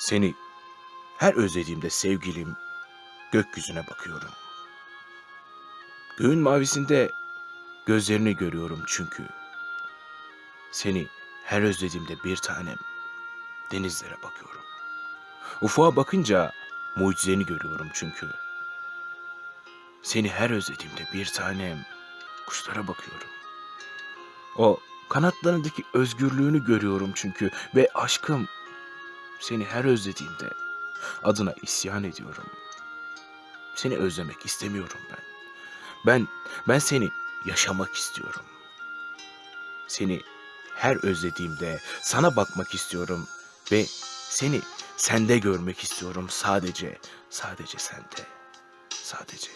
Seni her özlediğimde sevgilim gökyüzüne bakıyorum. Göğün mavisinde gözlerini görüyorum çünkü. Seni her özlediğimde bir tanem denizlere bakıyorum. Ufuğa bakınca mucizeni görüyorum çünkü. Seni her özlediğimde bir tanem kuşlara bakıyorum. O kanatlarındaki özgürlüğünü görüyorum çünkü ve aşkım seni her özlediğimde adına isyan ediyorum. Seni özlemek istemiyorum ben. Ben ben seni yaşamak istiyorum. Seni her özlediğimde sana bakmak istiyorum ve seni sende görmek istiyorum sadece sadece sende. Sadece